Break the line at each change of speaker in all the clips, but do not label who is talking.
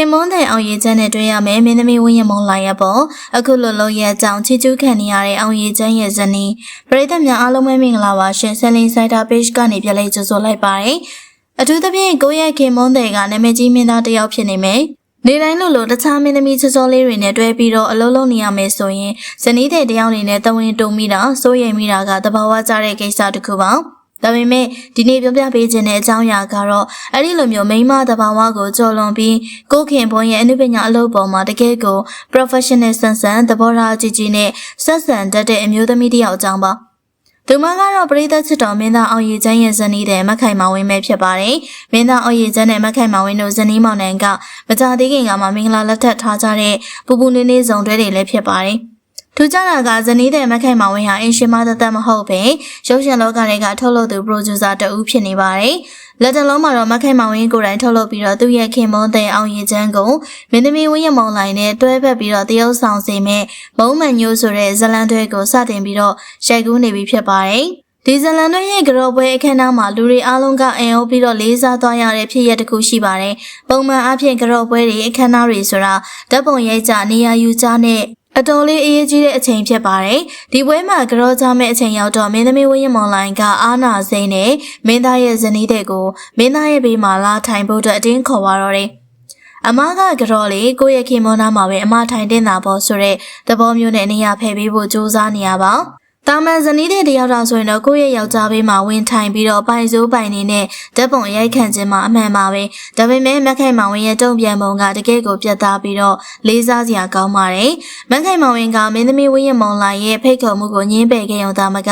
ခင်မွန်းတဲ့အောင်ရည်ချမ်းနဲ့တွေ့ရမယ်မင်းသမီးဝင်းရမုံလာရပေါ်အခုလိုလုံးရဲ့အကြောင်းချီကျူးခံနေရတဲ့အောင်ရည်ချမ်းရဲ့ဇနီးပရိသတ်များအားလုံးပဲမင်္ဂလာပါရှင်ဆယ်လင်းဆိုင်တာ page ကနေပြလိုက်ကြိုဆိုလိုက်ပါတယ်အထူးသဖြင့်ကိုယ့်ရဲ့ခင်မွန်းတဲ့ကနာမည်ကြီးမင်းသားတစ်ယောက်ဖြစ်နေမယ်နေတိုင်းလိုလိုတခြားမင်းသမီးချောချောလေးတွေနဲ့တွဲပြီးတော့အလုံးလုံးနေရမယ်ဆိုရင်ဇနီးတဲ့တယောက်အနေနဲ့တဝင်းတုံမိတာစိုးရိမ်မိတာကတဘာဝကြတဲ့ကိစ္စတစ်ခုပါ ဒါပေမဲ့ဒီနေ့ပြောပြပေးခြင်းတဲ့အကြောင်းအရာကတော့အဲ့ဒီလိုမျိုးမိန်းမတဘာဝကိုကြော်လွန်ပြီးကိုခင်ဘွန်ရဲ့အနုပညာအလုပ်ပေါ်မှာတကယ်ကို professional ဆန်ဆန်သဘောထားကြီးကြီးနဲ့ဆက်ဆံတတ်တဲ့အမျိုးသမီးတစ်ယောက်အကြောင်းပါသူမကတော့ပရိသတ်ချစ်တော်မင်းသားအောင်ရည်ချမ်းရဲ့ဇနီးတဲ့မခိုင်မောင်ဝင်းပဲဖြစ်ပါတယ်။မင်းသားအောင်ရည်ချမ်းနဲ့မခိုင်မောင်ဝင်းတို့ဇနီးမောင်နှံကမကြသေးခင်ကမှမင်္ဂလာလက်ထပ်ထားကြတဲ့ပူပူနေနေစုံတွဲတွေလည်းဖြစ်ပါတယ်။ ထူးခြားတာကဇနီးတဲ့မခိုင်မောင်ဝင်းဟာအင်ရှင်မသက်သက်မဟုတ်ပဲရုပ်ရှင်လောကတွေကထုတ်လုပ်သူ producer တဦးဖြစ်နေပါတယ်။လက်တလုံးမှာတော့မခိုင်မောင်ဝင်းကိုယ်တိုင်ထုတ်လုပ်ပြီးတော့သူ့ရဲ့ခင်မွန်းတဲ့အောင်ရည်ချမ်းကိုမင်းသမီးဝင်းရမောင်လိုင်းနဲ့တွဲဖက်ပြီးတော့တရုပ်ဆောင်စေမဲ့မုံမှန်ညိုးဆိုတဲ့ဇလန်တွဲကိုစတင်ပြီးတော့ရိုက်ကူးနေပြီဖြစ်ပါတယ်။ဒီဇလန်တွဲရဲ့ကြော်ပွဲအခမ်းအနားမှာလူတွေအားလုံးကအင်အားပြီးတော့လေးစားသွားရတဲ့ဖြစ်ရပ်တစ်ခုရှိပါတယ်။ပုံမှန်အားဖြင့်ကြော်ပွဲတွေအခမ်းအနားတွေဆိုတာဓာတ်ပုံရိုက်ကြနေရာယူကြနဲ့ အတော်လေးအရေးကြီးတဲ့အချိန်ဖြစ်ပါတယ်။ဒီပွဲမှာကြောကြမဲ့အချိန်ရောက်တော့မင်းသမီးဝင်းရမောင်လိုင်းကအာနာစိမ့်နဲ့မင်းသားရဲ့ဇနီးတဲ့ကိုမင်းသားရဲ့ဘေးမှာလာထိုင်ဖို့အတွက်အတင်းခေါ်သွားတော့တယ်။အမကကြော်လေးကိုယ့်ရဲ့ခင်မွန်သားမှာပဲအမထိုင်တင်တာပေါ့ဆိုတော့သဘောမျိုးနဲ့နေရာဖယ်ပေးဖို့စူးစမ်းနေရပါ။ တာမန်ဇနီးတဲ့တယောက်တော့ဆိုရင်တော့ကိုယ့်ရဲ့ယောက်ျားဘေးမှာဝင်ထိုင်ပြီးတော့ပိုင်စိုးပိုင်နေနဲ့ဓာတ်ပုံရိုက်ခံခြင်းမှာအမှန်ပါပဲဒါပေမဲ့မက်ခိုင်မောင်ဝင်းရဲ့တုံ့ပြန်ပုံကတကယ့်ကိုပြတ်သားပြီးတော့လေးစားစရာကောင်းပါတယ်မက်ခိုင်မောင်ဝင်းကမင်းသမီးဝင်းရမုံလာရဲ့ဖိတ်ခေါ်မှုကိုညှင်းပယ်ခဲ့ရုံသာမက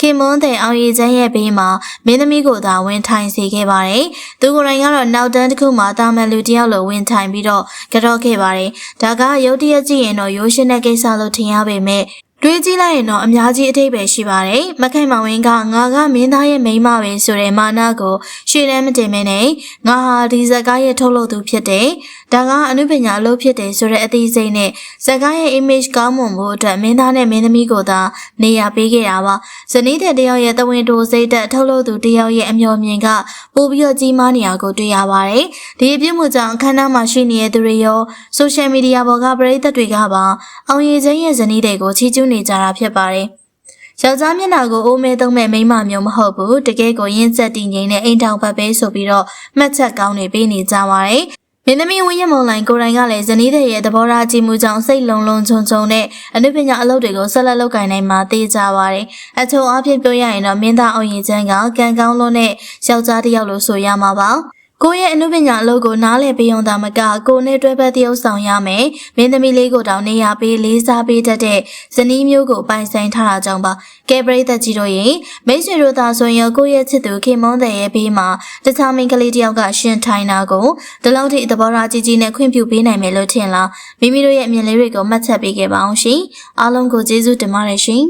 ခင်မွန်းတဲ့အောင်ရည်ချမ်းရဲ့ဘေးမှာမင်းသမီးကိုသာဝင်ထိုင်စေခဲ့ပါတယ်သူကိုယ်တိုင်ကတော့နောက်တန်းတစ်ခုမှာတာမန်လူတယောက်လိုဝင်ထိုင်ပြီးတော့ကြော့ခဲ့ပါတယ်ဒါကရုတ်တရက်ကြည့်ရင်တော့ရိုးရှင်းတဲ့ကိစ္စလို့ထင်ရပေမဲ့ တွေးကြည့်လိုက်ရင်တော့အများကြီးအထိပ္ပယ်ရှိပါတယ်။မခိုင်မောင်ဝင်းကငါကမင်းသားရဲ့မိန်းမပဲဆိုတဲ့မာနကိုရှေ့တန်းမတင်မနဲ့ငါဟာဒီဇက်ကားရဲ့ထုတ်လုပ်သူဖြစ်တယ်။ ဒါကအမှုပညာအလုပ်ဖြစ်တယ်ဆိုတဲ့အသိစိတ်နဲ့ဇက်ကားရဲ့ image ကောင်းမွန်ဖို့အတွက်မင်းသားနဲ့မင်းသမီးကိုသာနေရာပေးခဲ့တာပါ။ဇနီးတဲ့တယောက်ရဲ့တဝင်းတိုစိတ်တက်ထုတ်လုပ်သူတယောက်ရဲ့အမျှော်မြင်ကပိုပြီးတော့ကြီးမားနေရကိုတွေ့ရပါတယ်။ဒီအပြစ်မှုကြောင့်အခမ်းအနားမှာရှိနေတဲ့သူတွေရော social media ပေါ်ကပရိသတ်တွေကပါအောင်ရည်ချင်းရဲ့ဇနီးတွေကိုချီးကျူးနေကြတာဖြစ်ပါတယ်။ယောက်ျားမျက်နှာကိုအိုးမဲသုံးမဲ့မိန်းမမျိုးမဟုတ်ဘူးတကယ်ကိုရင်းဆက်တည်ငြိမ်တဲ့အိမ်ထောင်ဘက်ပဲဆိုပြီးတော့မှတ်ချက်ကောင်းတွေပေးနေကြပါတယ်။ မင်းသမီးဝင်းရမုံလိုင်ကိုယ်တိုင်ကလည်းဇနီးတဲ့ရဲ့သဘောထားကြည့်မှုကြောင့်စိတ်လုံလုံခြုံခြုံနဲ့အနုပညာအလုပ်တွေကိုဆက်လက်လုပ်ကိုင်နိုင်မှာသိကြပါတယ်။အချို့အဖြစ်ပြောရရင်တော့မင်းသားအောင်ရင်ချမ်းကကံကောင်းလို့နဲ့ယောက်ျားတစ်ယောက်လို့ဆိုရမှာပါ။ ကိုယ့်ရဲ့အနုပညာအလုပ်ကိုနားလည်ပေးအောင်သာမကကိုနဲ့တွဲဖက်တရုပ်ဆောင်ရမယ်မင်းသမီးလေးကိုတောင်နေရပေးလေးစားပေးတတ်တဲ့ဇနီးမျိုးကိုပိုင်ဆိုင်ထားတာကြောင့်ပါကဲပရိသတ်ကြီးတို့ရေမိတ်ဆွေတို့သာဆိုရင်ကိုယ့်ရဲ့ချစ်သူခင်မွန်းတဲ့ရဲ့ဘေးမှာတခြားမိန်းကလေးတယောက်ကရှင်ထိုင်တာကိုဒီလောက်ထိသဘောထားကြီးကြီးနဲ့ခွင့်ပြုပေးနိုင်မယ်လို့ထင်လားမိမိတို့ရဲ့အမြင်လေးတွေကိုမှတ်ချက်ပေးခဲ့ပါအောင်ရှင်အားလုံးကိုကျေးဇူးတင်ပါတယ်ရှင်